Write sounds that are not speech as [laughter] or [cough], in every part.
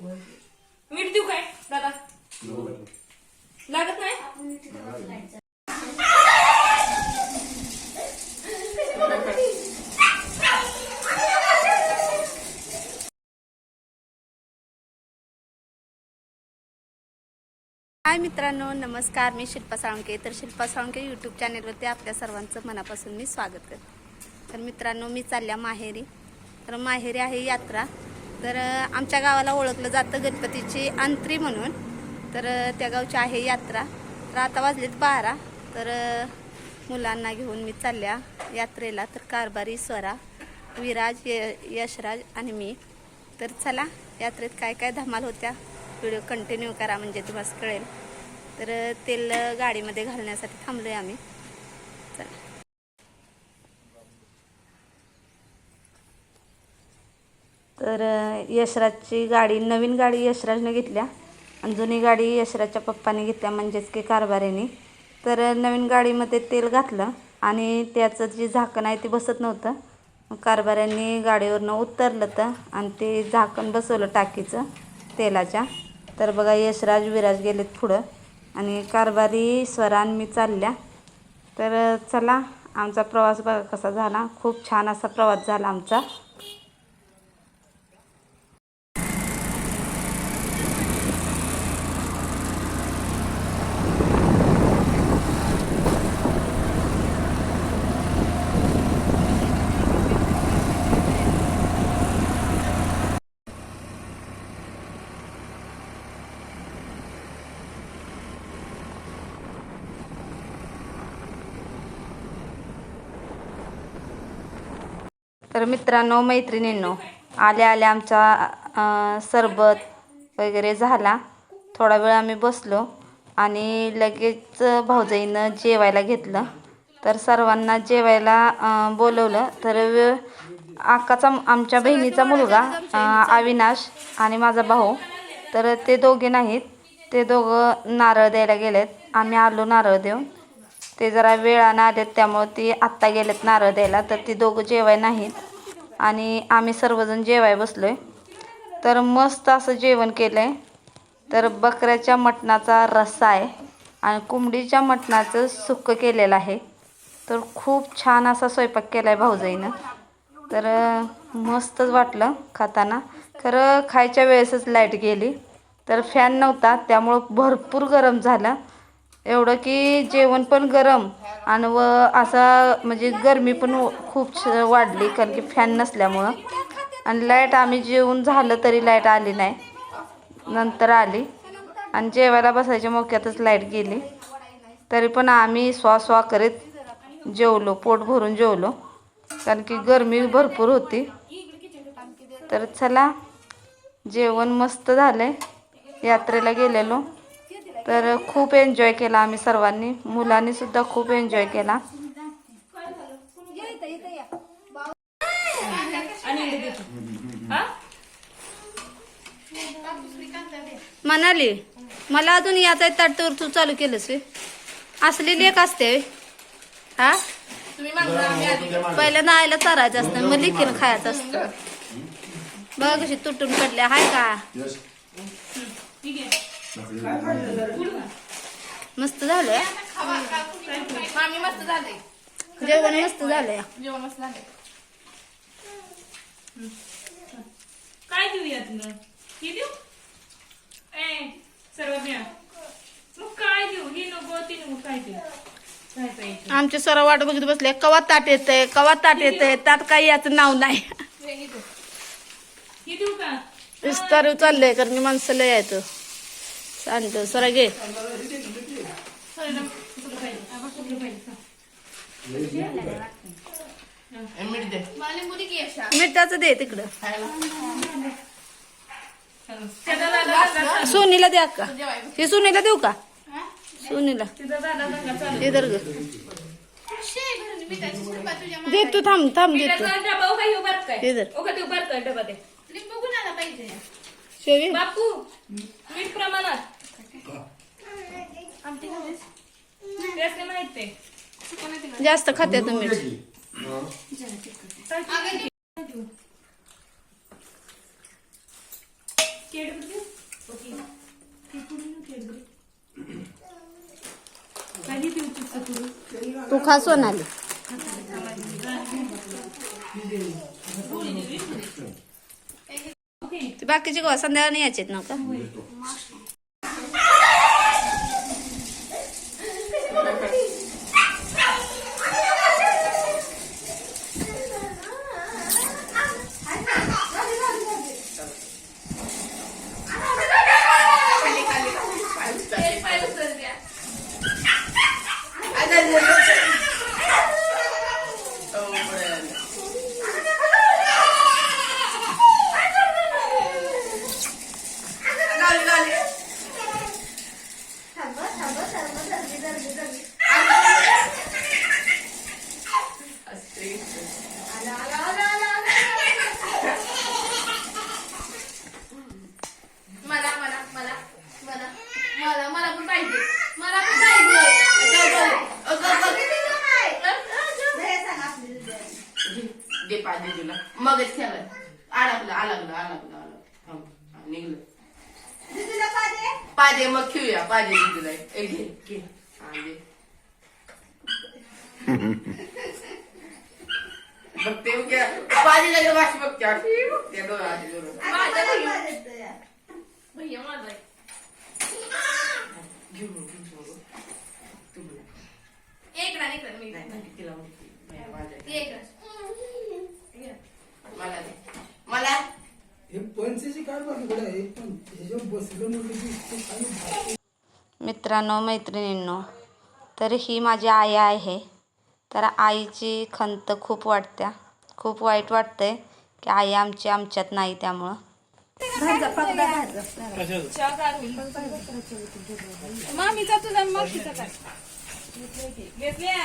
मीठ देऊ काय? दादा. लागत नाही? हाय मित्रांनो नमस्कार. मी शिल्पा साळुंके. तर शिल्पा साळुंके यूट्यूब चॅनेलवरती आपल्या सर्वांचं मनापासून मी स्वागत करते. तर मित्रांनो मी चालल्या माहेरी. तर माहेरी आहे यात्रा. तर आमच्या गावाला ओळखलं जातं गणपतीची अंत्री म्हणून. तर त्या गावची आहे यात्रा. तर आता वाजलेत बारा. तर मुलांना घेऊन मी चालल्या यात्रेला. तर कारभारी स्वरा विराज य यशराज आणि मी. तर चला यात्रेत काय काय धमाल होत्या व्हिडिओ कंटिन्यू करा म्हणजे तुम्हाला कळेल. तर तेल गाडीमध्ये घालण्यासाठी थांबलोय आम्ही. चला. तर यशराजची गाडी नवीन गाडी यशराजने घेतल्या. आणि जुनी गाडी यशराजच्या पप्पाने घेतल्या म्हणजेच की कारभारीने तर नवीन गाडीमध्ये तेल घातलं आणि त्याचं जे झाकण आहे ते बसत नव्हतं. कारभाऱ्यांनी गाडीवरनं उतरलं तर आणि ते झाकण बसवलं टाकीचं तेलाच्या. तर बघा यशराज विराज गेलेत पुढं. आणि कारभारी स्वरान मी चालल्या. तर चला आमचा प्रवास बघा कसा झाला. खूप छान असा प्रवास झाला आमचा. तर मित्रांनो मैत्रिणींनो आल्या आल्या आमचा सरबत वगैरे झाला. थोडा वेळ आम्ही बसलो आणि लगेच भाऊजाईनं जेवायला घेतलं. तर सर्वांना जेवायला बोलवलं. तर आकाचा आमच्या बहिणीचा मुलगा अविनाश आणि माझा भाऊ. तर ते दोघे नाहीत. ते दोघं नारळ द्यायला गेलेत. आम्ही आलो नारळ देऊन. ते जरा वेळानं आलेत त्यामुळं ती आत्ता गेलेत नारळ द्यायला. तर ती दोघं जेवाय नाहीत. आणि आम्ही सर्वजण जेवाय बसलोय. तर मस्त असं जेवण केलं आहे तर बकऱ्याच्या मटणाचा रस्सा आहे आणि कोंबडीच्या मटणाचं सुक्क केलेलं आहे. तर खूप छान असा स्वयंपाक केला आहे भाऊजाईनं. तर मस्तच वाटलं खाताना. खरं खायच्या वेळेसच लाइट गेली. तर फॅन नव्हता त्यामुळं भरपूर गरम झालं. एवढं की जेवण पण गरम आणि व असा म्हणजे गरमी पण खूप वाढली कारण की फॅन नसल्यामुळं. आणि लाइट आम्ही जेवून झालं तरी लाइट आली नाही. नंतर आली. आणि जेवायला बसायच्या मोक्यातच लाइट गेली. तरी पण आम्ही स्वा स्वा करीत जेवलो पोट भरून जेवलो. कारण की गरमी भरपूर होती. तर चला जेवण मस्त झालं आहे यात्रेला गेलेलो. तर खूप एन्जॉय केला आम्ही सर्वांनी मुलांनी सुद्धा खूप एन्जॉय केला. हा म्हणाली मला अजून याचा ताटवर तू चालू केलंस व्हय? असली लेख असते? हा तुम्ही मागं आम्ही आधी पहिल्यांदा आईला चारायचं असतं मग लिखीन खायचं असतं बघ कशी तुटून पडल्या हाय का ठीक आहे मस्त झालंय मामी मस्त झाले. जेवण मस्त झालंय जेवण मस्त झाले. काय देऊ यातनं? हे देऊ? ए सर्व मग काय देऊ? हे नको ते नको काय देऊ? काय पाहिजे? आमचे सर वाट बघत बसले. कवा ताट येतंय? कवा ताट येतंय? त्यात काही याचं नाव नाही. हे देऊ हे देऊ का? विस्तार चाललंय कारण माणसं लय यायचं सांगतो सरा घे. मिठाचं दे तिकडं. सोनीला द्या का हे सोनीला देऊ का? सोनीला. ग. दे तू थांब थांब दे तू. त्याचा डबा काही उभार काय धर. ओ का ते उभार काय डबा ते शेवी बापू मीठ प्रमाणात. जास्त खाते तुम्ही. ती पुडी ना केडबरी. काही देऊ चिप्स पुडी? तू खा सोनाली ओके. बाकीचे गोवा संध्याकाळी यायचे ना का मला मला मला मला मला मला पण पाहिजे. मला पण पाहिजे. दे पाहिजे तुला मगच खेळाय अडकलं अडकलं अडकलं अडकलं थांब. हा, निघलं. पादे मग खेळूया. पादे तुला घे घे हा दे बघते पादे लागलं वाशी बघते अशी बघते डोळा आधी डोळा माझा भैया भैया माझा आहे. घेऊ नको, घेऊ नको. तू बोल. एक रान एक रान मी नाही, नाही, तिला म्हणते. नाही, माझ्या. एक रान। मला दे। मला। हे पंचायची काय बघ इकडे आहे पण ह्याच्यावर बसलं म्हणजे की ते खाली भात मित्रांनो मैत्रिणींनो तर ही माझी आई आहे. तर आईची खंत खूप वाटत्या. खूप वाईट वाटतंय की आई आमची आमच्यात नाही त्यामुळं. मामीचा तुझा मावशीचा काय? घेतल्या?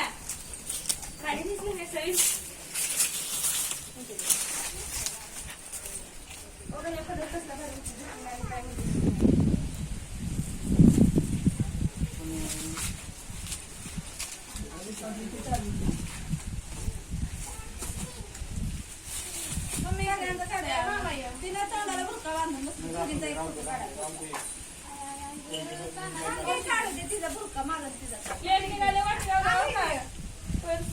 काय घेतली नाही सई प्लेट निघाले वाटल्यावर जाऊ का? पण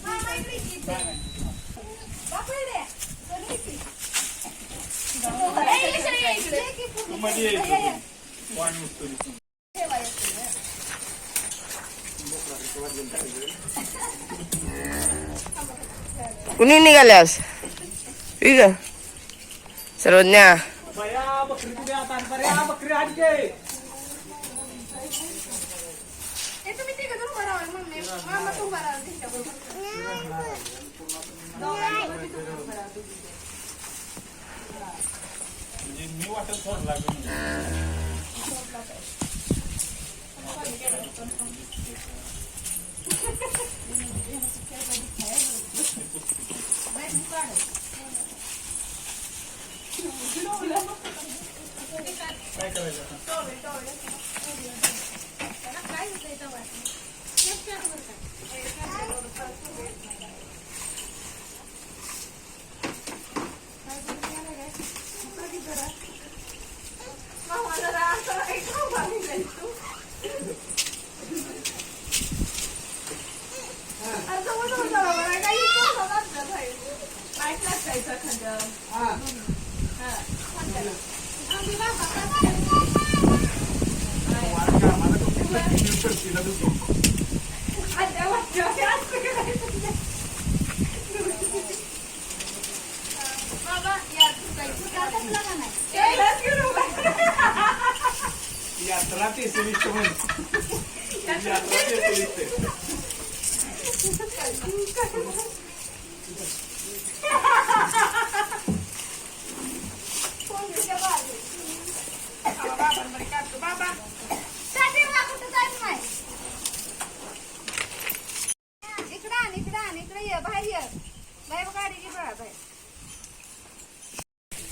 कुणी निघाल्यास ठीक आहे सर्वज्ञा ए, तुम्ही तिघं जण उभं राहा, मम्मी. मामा तू उभा राहा, तिच्याबरोबर. मामा जरा असं एक उभा निघाली तू. अरे जवळ जवळ जावा बरं, काही इतकं होतं आपल्या बाहेर. पाईप टाकायचा खांद्यावर. हा, खांद्याला. आम्ही बाबा, खांद्यावर ठेवते, असं करायचं. बाबा, या यात्रा ते सेमिस्ट [laughs] यात्रा ते सेमिस्ट कोंबडीच्या बाजू. बाबा, बाबांकडे काढतो. बाबा, साठीला कुठं जायचं नाही. इकडं आण, इकडं आण, इकडं ये, बाहेर ये. बाहेर गाडी घे बघा, बाहेर.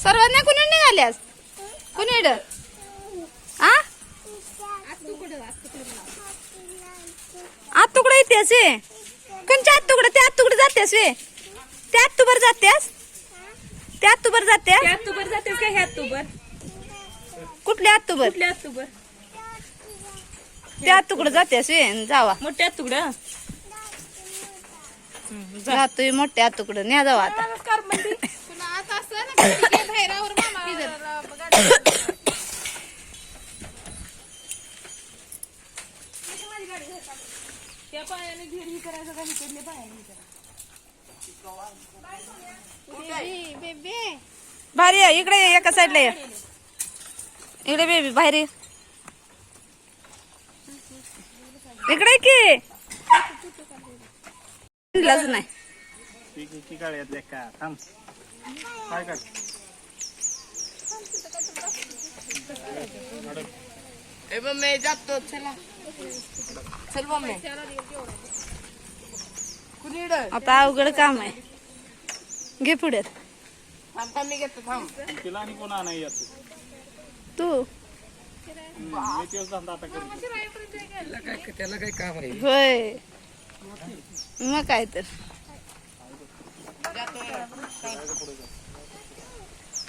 सर्वांना कुणी निघाल्यास कुणी आ? आत तुकडं येतेस वे. कोणच्या आत तुकडं? त्या आत तुकडं जातेस वे. त्या आत तू बर जातेस? त्या आत तू बर जाते त्यात तू बर जातेस का? ह्यात तू बर? कुठल्या आत बर? कुठल्या तू बर? त्या तुकडं जाते असे जावा. मोठ्या तुकडं? जातोय मोठ्या तुकडं न्या जावा आता. नमस्कार म्हणते तुला आता असं ना कधी घे बाहेरावर मामा गाडी त्या पायाने घेर ही करायचं का? इकडल्या पायाने बेबी बेबी. भारी आहे. इकडे ये, एका साईडला ये. इकडे बेबी बाहेर ये. इकडे की. म्हणलंच नाही. ए मम्मी जातो. चला. चल मम्मी. कुणीकडे आता अवघड काम आहे. घे पुढे. थांब थांब मी घेतो थांब. तिला आणि कोणा नाही येत. तू. मी तेच धंदा आता करतो. त्याला काय काम आहे? होय. मग काय तर.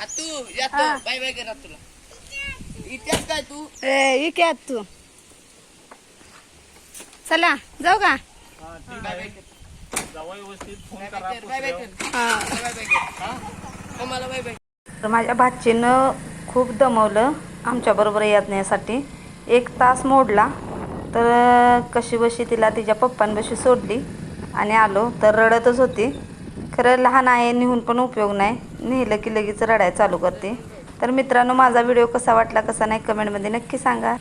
तू. येतो बाय बाय करा तुला. काय तू? ए इके आत. तू चला जाऊ का? हा ठीक आहे. जावा व्यवस्थित. फोन करा बाय बाय कर. हा. बाय बाय कर. मला बाय बाय. तर माझ्या भाचीनं खूप दमवलं आमच्याबरोबर येण्यासाठी एक तास मोडला. तर कशी बशी तिला तिच्या पप्पांपाशी सोडली आणि आलो. तर रडतच होती. खरं लहान आहे निहून पण उपयोग नाही. नेलं की लगेच रडायला चालू करते. तर मित्रांनो माझा व्हिडिओ कसा वाटला कसा नाही कमेंटमध्ये नक्की सांगा.